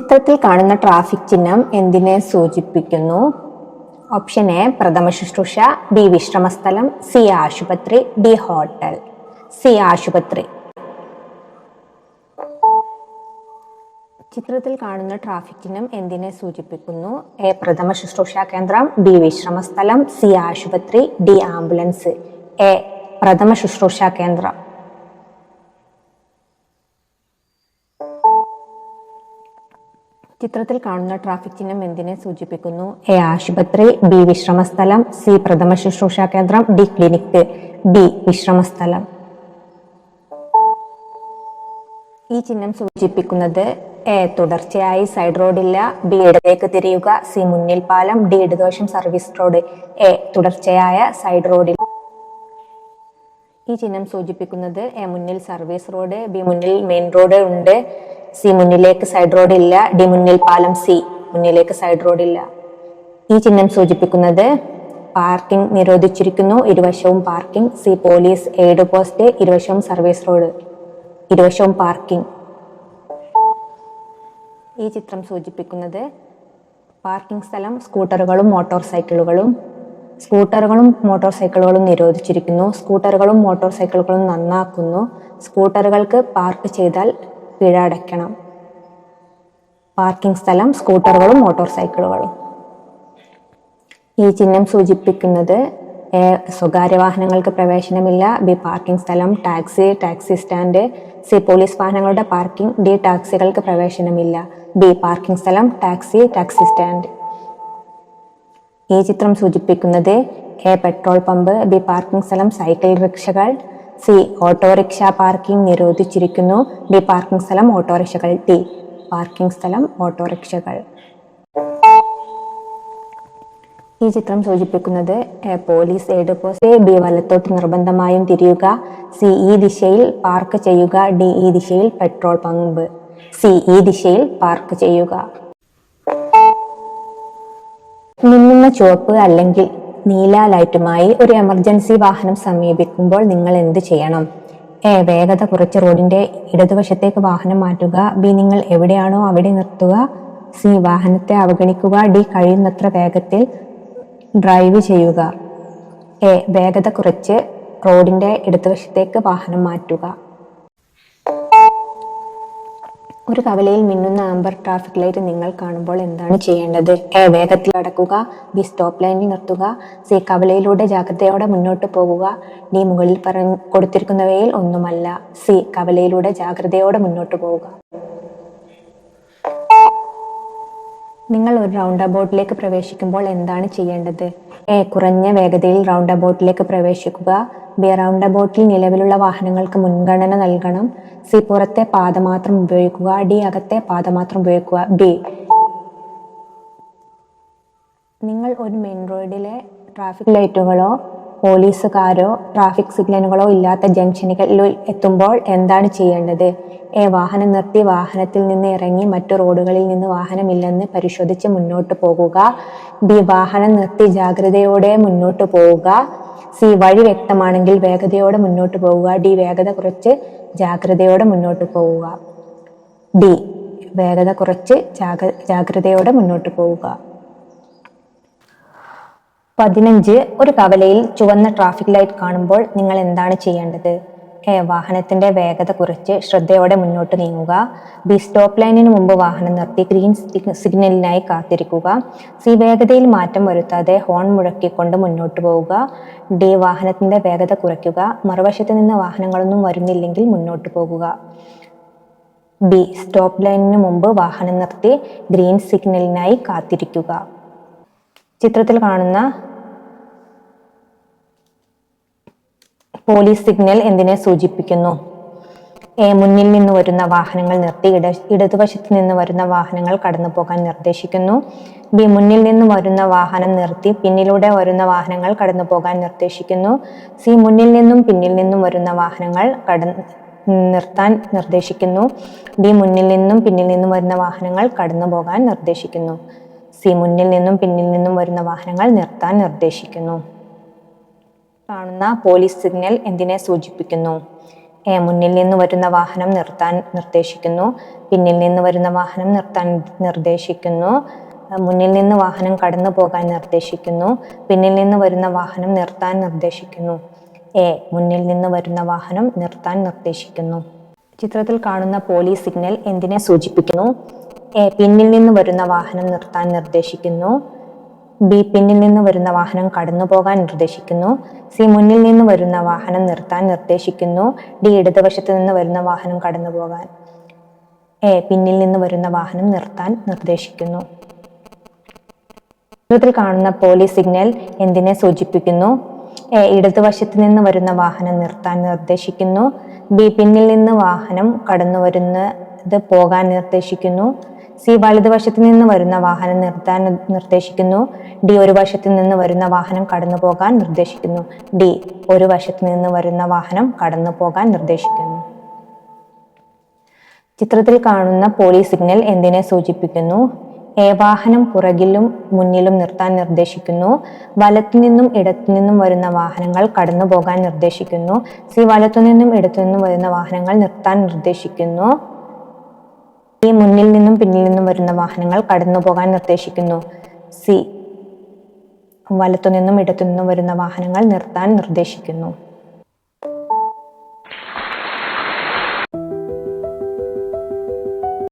ചിത്രത്തിൽ കാണുന്ന ട്രാഫിക് ചിഹ്നം എന്തിനെ സൂചിപ്പിക്കുന്നു? ഓപ്ഷൻ എ പ്രഥമ ശുശ്രൂഷ ബി വിശ്രമസ്ഥലം സി ആശുപത്രി ഡി ഹോട്ടൽ. സി ആശുപത്രി. ചിത്രത്തിൽ കാണുന്ന ട്രാഫിക് ചിഹ്നം എന്തിനെ സൂചിപ്പിക്കുന്നു? എ പ്രഥമ ശുശ്രൂഷ കേന്ദ്രം ബി വിശ്രമസ്ഥലം സി ആശുപത്രി ഡി ആംബുലൻസ്. എ പ്രഥമ ശുശ്രൂഷ കേന്ദ്രം. ചിത്രത്തിൽ കാണുന്ന ട്രാഫിക് ചിഹ്നം എന്തിനെ സൂചിപ്പിക്കുന്നു? എ ആശുപത്രി ബി വിശ്രമസ്ഥലം സി പ്രഥമ ശുശ്രൂഷ കേന്ദ്രം ഡി ക്ലിനിക് ബി വിശ്രമസ്ഥലം. ഈ ചിഹ്നം സൂചിപ്പിക്കുന്നത് എ തുടർച്ചയായി സൈഡ് റോഡില്ല ബി ഇടത്തേക്ക് തിരിയുക സി മുന്നിൽ പാലം ഡി ഇടതുവശം സർവീസ് റോഡ് എ തുടർച്ചയായ സൈഡ് റോഡിൽ ഈ ചിഹ്നം സൂചിപ്പിക്കുന്നത് എ മുന്നിൽ സർവീസ് റോഡ് ബി മുന്നിൽ മെയിൻ റോഡ് ഉണ്ട് സി മുന്നിലേക്ക് സൈഡ് റോഡ് ഇല്ല. ഡി മുന്നിൽ പാലം സി മുന്നിലേക്ക് സൈഡ് റോഡ് ഇല്ല. ഈ ചിഹ്നം സൂചിപ്പിക്കുന്നത് പാർക്കിംഗ് നിരോധിച്ചിരിക്കുന്നു. ഇരുവശവും parking C police aid post ഇരുവശവും സർവീസ് റോഡ് ഇരുവശവും പാർക്കിംഗ് ഈ ചിത്രം സൂചിപ്പിക്കുന്നത് പാർക്കിംഗ് സ്ഥലം സ്കൂട്ടറുകളും മോട്ടോർ സൈക്കിളുകളും സ്കൂട്ടറുകളും മോട്ടോർ സൈക്കിളുകളും നിരോധിച്ചിരിക്കുന്നു. സ്കൂട്ടറുകളും മോട്ടോർ സൈക്കിളുകളും നന്നാക്കുന്നു. സ്കൂട്ടറുകൾക്ക് പാർക്ക് ചെയ്താൽ പിഴ അടയ്ക്കണം. പാർക്കിംഗ് സ്ഥലം സ്കൂട്ടറുകളും മോട്ടോർ സൈക്കിളുകളും ഈ ചിഹ്നം സൂചിപ്പിക്കുന്നത് എ സ്വകാര്യ വാഹനങ്ങൾക്ക് പ്രവേശനമില്ല. ബി പാർക്കിംഗ് സ്ഥലം taxi taxi stand C police വാഹനങ്ങളുടെ പാർക്കിംഗ് ഡി ടാക്സികൾക്ക് പ്രവേശനമില്ല. ബി പാർക്കിംഗ് സ്ഥലം ടാക്സി ടാക്സി സ്റ്റാൻഡ്. ഈ ചിത്രം സൂചിപ്പിക്കുന്നത് A petrol pump B parking സ്ഥലം സൈക്കിൾ റിക്ഷകൾ സി. ഓട്ടോറിക്ഷ പാർക്കിംഗ് നിരോധിച്ചിരിക്കുന്നു. ഡി പാർക്കിംഗ് സ്ഥലം ഓട്ടോറിക്ഷകൾ. ടി. പാർക്കിംഗ് സ്ഥലം ഓട്ടോറിക്ഷകൾ. ഈ ചിത്രം സൂചിപ്പിക്കുന്നത് പോലീസ് എയ്ഡ് പോസ്റ്റ് ബി വലത്തോട്ട് നിർബന്ധമായും തിരിയുക സി ഈ ദിശയിൽ പാർക്ക് ചെയ്യുക ഡി ഈ ദിശയിൽ പെട്രോൾ പമ്പ് സി ഈ ദിശയിൽ പാർക്ക് ചെയ്യുക. മിന്നുന്ന ചുവപ്പ് അല്ലെങ്കിൽ നീല ലൈറ്റുമായി ഒരു എമർജൻസി വാഹനം സമീപിക്കുമ്പോൾ നിങ്ങൾ എന്ത് ചെയ്യണം? എ വേഗത കുറച്ച് റോഡിന്റെ ഇടതുവശത്തേക്ക് വാഹനം മാറ്റുക. ബി നിങ്ങൾ എവിടെയാണോ അവിടെ നിർത്തുക. സി വാഹനത്തെ അവഗണിക്കുക. ഡി കഴിയുന്നത്ര വേഗത്തിൽ ഡ്രൈവ് ചെയ്യുക. എ വേഗത കുറച്ച് റോഡിന്റെ ഇടതുവശത്തേക്ക് വാഹനം മാറ്റുക. ഒരു കവലയിൽ മിന്നുന്ന ആംബർ ട്രാഫിക് ലൈറ്റ് നിങ്ങൾ കാണുമ്പോൾ എന്താണ് ചെയ്യേണ്ടത്? എ വേഗത്തിൽ അടക്കുക. ബി സ്റ്റോപ്പ് ലൈനിൽ നിർത്തുക. സി കവലയിലൂടെ ജാഗ്രതയോടെ മുന്നോട്ട് പോകുക. ഡി മുകളിൽ പറഞ്ഞ കൊടുത്തിരിക്കുന്നവയിൽ ഒന്നുമല്ല. സി കവലയിലൂടെ ജാഗ്രതയോടെ മുന്നോട്ട് പോവുക. നിങ്ങൾ ഒരു റൗണ്ട് അബൌട്ടിലേക്ക് പ്രവേശിക്കുമ്പോൾ എന്താണ് ചെയ്യേണ്ടത്? എ കുറഞ്ഞ വേഗതയിൽ റൗണ്ട് അബൌട്ടിലേക്ക് പ്രവേശിക്കുക. ബി റൗണ്ട് അബൌട്ടിൽ നിലവിലുള്ള വാഹനങ്ങൾക്ക് മുൻഗണന നൽകണം. സി പുറത്തെ പാത മാത്രം ഉപയോഗിക്കുക. ഡി അകത്തെ പാത മാത്രം ഉപയോഗിക്കുക. ബി. നിങ്ങൾ ഒരു മെയിൻ റോഡിലെ ട്രാഫിക് ലൈറ്റുകളോ പോലീസുകാരോ ട്രാഫിക് സിഗ്നലുകളോ ഇല്ലാത്ത ജംഗ്ഷനുകളിൽ എത്തുമ്പോൾ എന്താണ് ചെയ്യേണ്ടത്? എ വാഹനം നിർത്തി വാഹനത്തിൽ നിന്ന് ഇറങ്ങി മറ്റു റോഡുകളിൽ നിന്ന് വാഹനമില്ലെന്ന് പരിശോധിച്ച് മുന്നോട്ട് പോകുക. ബി വാഹനം നിർത്തി ജാഗ്രതയോടെ മുന്നോട്ട് പോവുക. സി വഴി വ്യക്തമാണെങ്കിൽ വേഗതയോടെ മുന്നോട്ട് പോവുക. ഡി വേഗത കുറച്ച് ജാഗ്രതയോടെ മുന്നോട്ട് പോവുക. ഡി വേഗത കുറച്ച് ജാഗ്ര ജാഗ്രതയോടെ മുന്നോട്ട് പോവുക. പതിനഞ്ച് ഒരു കവലയിൽ ചുവന്ന ട്രാഫിക് ലൈറ്റ് കാണുമ്പോൾ നിങ്ങൾ എന്താണ് ചെയ്യേണ്ടത്? എ വാഹനത്തിന്റെ വേഗത കുറച്ച് ശ്രദ്ധയോടെ മുന്നോട്ട് നീങ്ങുക. ബി സ്റ്റോപ്പ് ലൈനിന് മുമ്പ് വാഹനം നിർത്തി ഗ്രീൻ സിഗ്നലിനായി കാത്തിരിക്കുക. സി വേഗതയിൽ മാറ്റം വരുത്താതെ ഹോൺ മുഴക്കിക്കൊണ്ട് മുന്നോട്ട് പോവുക. ഡി വാഹനത്തിന്റെ വേഗത കുറയ്ക്കുക. മറുവശത്ത് നിന്ന് വാഹനങ്ങളൊന്നും വരുന്നില്ലെങ്കിൽ മുന്നോട്ട് പോകുക. ബി സ്റ്റോപ്പ് ലൈനിന് മുമ്പ് വാഹനം നിർത്തി ഗ്രീൻ സിഗ്നലിനായി കാത്തിരിക്കുക. ചിത്രത്തിൽ കാണുന്ന പോലീസ് സിഗ്നൽ എന്തിനെ സൂചിപ്പിക്കുന്നു? എ മുന്നിൽ നിന്ന് വരുന്ന വാഹനങ്ങൾ നിർത്തി ഇട ഇടതുവശത്ത് നിന്ന് വരുന്ന വാഹനങ്ങൾ കടന്നു പോകാൻ നിർദ്ദേശിക്കുന്നു. ബി മുന്നിൽ നിന്ന് വരുന്ന വാഹനം നിർത്തി പിന്നിലൂടെ വരുന്ന വാഹനങ്ങൾ കടന്നു പോകാൻ നിർദ്ദേശിക്കുന്നു. സി മുന്നിൽ നിന്നും പിന്നിൽ നിന്നും വരുന്ന വാഹനങ്ങൾ കട നിർത്താൻ നിർദ്ദേശിക്കുന്നു. ഡി മുന്നിൽ നിന്നും പിന്നിൽ നിന്നും വരുന്ന വാഹനങ്ങൾ കടന്നു പോകാൻ നിർദ്ദേശിക്കുന്നു. സി മുന്നിൽ നിന്നും പിന്നിൽ നിന്നും വരുന്ന വാഹനങ്ങൾ നിർത്താൻ നിർദ്ദേശിക്കുന്നു. കാണുന്ന പോലീസ് സിഗ്നൽ എന്തിനെ സൂചിപ്പിക്കുന്നു? എ മുന്നിൽ നിന്ന് വരുന്ന വാഹനം നിർത്താൻ നിർദ്ദേശിക്കുന്നു. പിന്നിൽ നിന്ന് വരുന്ന വാഹനം നിർത്താൻ നിർദ്ദേശിക്കുന്നു. മുന്നിൽ നിന്ന് വാഹനം കടന്നു പോകാൻ നിർദ്ദേശിക്കുന്നു. പിന്നിൽ നിന്ന് വരുന്ന വാഹനം നിർത്താൻ നിർദ്ദേശിക്കുന്നു. എ മുന്നിൽ നിന്ന് വരുന്ന വാഹനം നിർത്താൻ നിർദ്ദേശിക്കുന്നു. ചിത്രത്തിൽ കാണുന്ന പോലീസ് സിഗ്നൽ എന്തിനെ സൂചിപ്പിക്കുന്നു? എ പിന്നിൽ നിന്ന് വരുന്ന വാഹനം നിർത്താൻ നിർദ്ദേശിക്കുന്നു. ബി പിന്നിൽ നിന്ന് വരുന്ന വാഹനം കടന്നു പോകാൻ നിർദ്ദേശിക്കുന്നു. സി മുന്നിൽ നിന്ന് വരുന്ന വാഹനം നിർത്താൻ നിർദ്ദേശിക്കുന്നു. ഡി ഇടതുവശത്ത് നിന്ന് വരുന്ന വാഹനം കടന്നു പോകാൻ. എ പിന്നിൽ നിന്ന് വരുന്ന വാഹനം നിർത്താൻ നിർദ്ദേശിക്കുന്നു. ചിത്രത്തിൽ കാണുന്ന പോലീസ് സിഗ്നൽ എന്തിനെ സൂചിപ്പിക്കുന്നു? എ ഇടതുവശത്ത് നിന്ന് വരുന്ന വാഹനം നിർത്താൻ നിർദ്ദേശിക്കുന്നു. ബി പിന്നിൽ നിന്ന് വാഹനം കടന്നു വരുന്നത് പോകാൻ നിർദ്ദേശിക്കുന്നു. സി വലതുവശത്ത് നിന്ന് വരുന്ന വാഹനം നിർത്താൻ നിർദ്ദേശിക്കുന്നു. ഡി ഒരു വശത്ത് നിന്ന് വരുന്ന വാഹനം കടന്നു പോകാൻ നിർദ്ദേശിക്കുന്നു. ഡി ഒരു വശത്ത് നിന്ന് വരുന്ന വാഹനം കടന്നു പോകാൻ നിർദ്ദേശിക്കുന്നു. ചിത്രത്തിൽ കാണുന്ന പോലീസ് സിഗ്നൽ എന്തിനെ സൂചിപ്പിക്കുന്നു? എ വാഹനം പുറകിലും മുന്നിലും നിർത്താൻ നിർദ്ദേശിക്കുന്നു. വലത്തുനിന്നും ഇടത്തുനിന്നും വരുന്ന വാഹനങ്ങൾ കടന്നു പോകാൻ നിർദ്ദേശിക്കുന്നു. സി വലത്തുനിന്നും ഇടത്തുനിന്നും വരുന്ന വാഹനങ്ങൾ നിർത്താൻ നിർദ്ദേശിക്കുന്നു. ഈ മുന്നിൽ നിന്നും പിന്നിൽ നിന്നും വരുന്ന വാഹനങ്ങൾ കടന്നു പോകാൻ നിർദ്ദേശിക്കുന്നു. സി. വലത്തുനിന്നും ഇടത്തുനിന്നും വരുന്ന വാഹനങ്ങൾ നിർത്താൻ നിർദ്ദേശിക്കുന്നു.